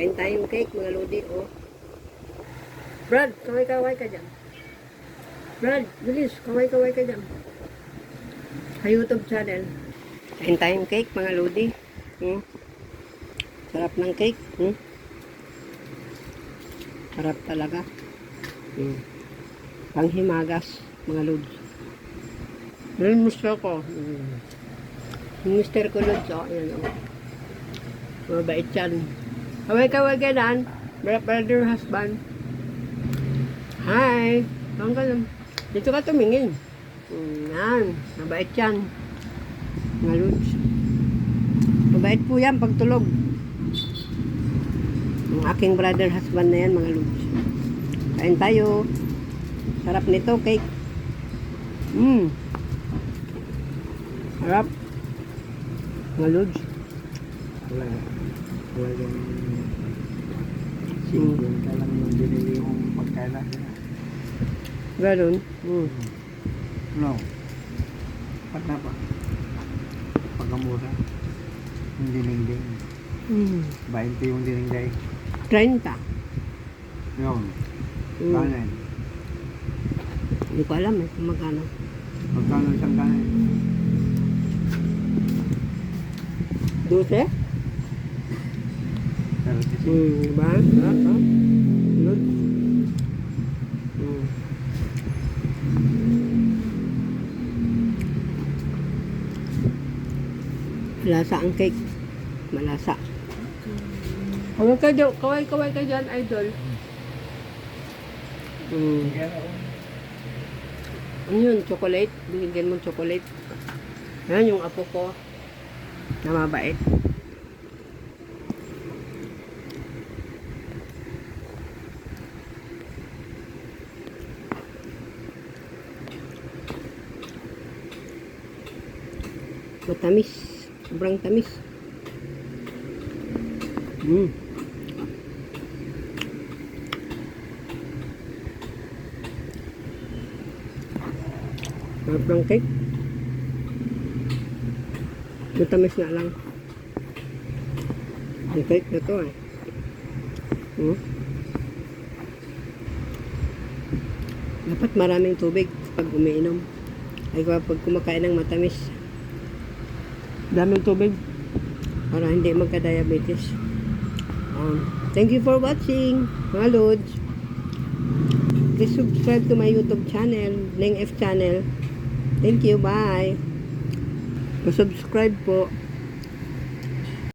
Kain tayong cake, mga lodi, oh. Brad, kaway-kaway ka dyan. Brad, bilis, kaway-kaway ka dyan. Sa YouTube channel. Kain tayong cake, mga lodi. Hmm. Sarap ng cake. Hmm. Sarap talaga. Hmm. Panghimagas, mga lodi. Yung mister ko. Hmm. Mister ko, Lods, oh. Ayan, oh. Mabait yan. Kaway-kaway ka dan. Brother, husband. Hi. Saan ka? Dito ka tumingin. Yan. Mabait yan. Mga Lods. Mabait po yan pag tulog. Ang aking brother husband na yan, mga Lods. Kain tayo. Sarap nito, cake. Mmm. Sarap. Mga Lods. Wala. Wala yung singin ka lang yung binili yung pagkain. Ganun. Mm. No. Ba't na pa? Pagkamura. Yung dinengdeng. Mm. 20 yung dinengdeng. 30. Yun. Mm. Kanin. Hindi ko alam eh kung magkano. Magkano isang kanin? 12? Hmm, diba? Sarap, ha? Good. Hmm. Malasa ang cake. Malasa. Kaway ka dyan, kaway kaway ka dyan, idol. Hmm. Ano yun? Chocolate? Binigyan mo chocolate. Yan yung apo ko. Na mabait. Matamis. Sobrang tamis. Mm. Sarap ng cake. Matamis na lang. Ang cake na to eh. Hmm? Dapat maraming tubig pag umiinom. Ay kapag kumakain ng matamis. Daming tubig para hindi magka-diabetes. Um, thank you for watching, mga Lods. Please subscribe to my YouTube channel, Ning F channel. Thank you, bye. Pa-subscribe po.